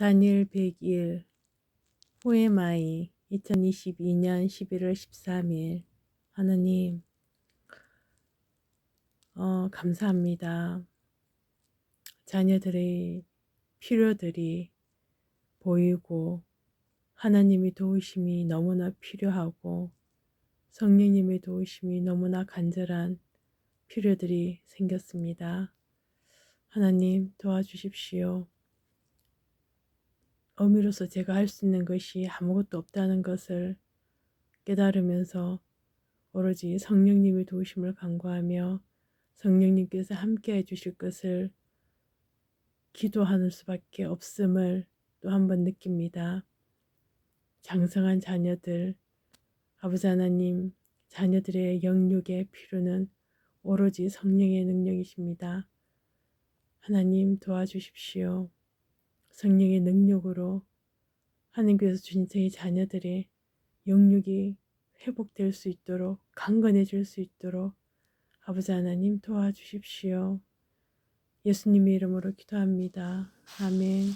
다니엘 100일 후에마이 2022년 11월 13일 하나님 어, 감사합니다. 자녀들의 필요들이 보이고 하나님의 도우심이 너무나 필요하고 성령님의 도우심이 너무나 간절한 필요들이 생겼습니다. 하나님 도와주십시오. 어미로서 제가 할 수 있는 것이 아무것도 없다는 것을 깨달으면서 오로지 성령님의 도우심을 간구하며 성령님께서 함께 해주실 것을 기도하는 수밖에 없음을 또 한 번 느낍니다. 장성한 자녀들, 아버지 하나님, 자녀들의 영육의 필요는 오로지 성령의 능력이십니다. 하나님 도와주십시오. 성령의 능력으로 하나님께서 주신 저희 자녀들의 영육이 회복될 수 있도록 강건해질 수 있도록 아버지 하나님 도와주십시오. 예수님의 이름으로 기도합니다. 아멘.